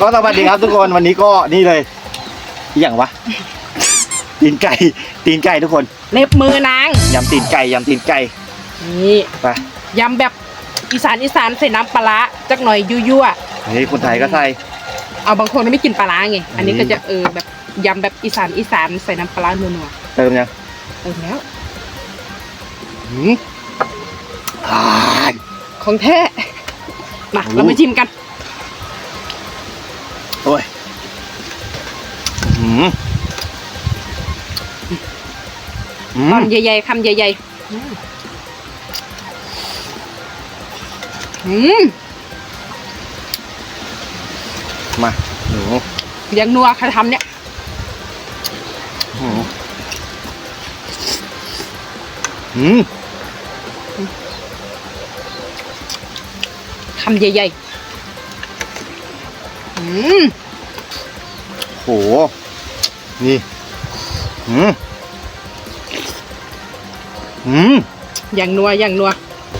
ก็สวัสดีครับทุกคนวันนี้ก็นี่เลยอหย่างวะตีนไก่ตีนไก่ทุกคนเล็บมือนางยำตีนไก่ยำตีนไก่นี่ไปยำแบบอีสานอีสานใส่น้ำปลาร้าจักหน่อยยั่วนี่คนไทยก็ใส่ๆเอาบางคนไม่กินปลาร้าไงอันนี้ก็จะเออแบบยำแบบอีสานอีสานใส่น้ำปลาร้านัวเติมยังๆเออแล้ว หืมอ่า ของแท้มาโอ้เรามาชิมกัน โอ้ยหืมหืมคำใหญ่ๆคำใหญ่ๆอืมอืมมาหนูยังนัวใครทำเนี่ยหืมหืมคำใหญ่ๆ อืมโห นี่หืมหืมอย่างนัวอย่างนัว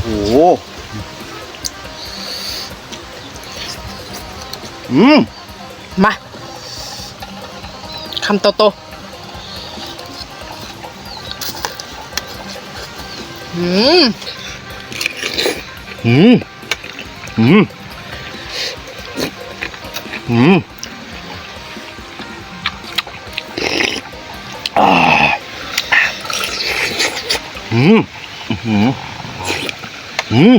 โห อืมมาคำโตๆอืม อืม อืมอืม อ่าอืมอืมอืม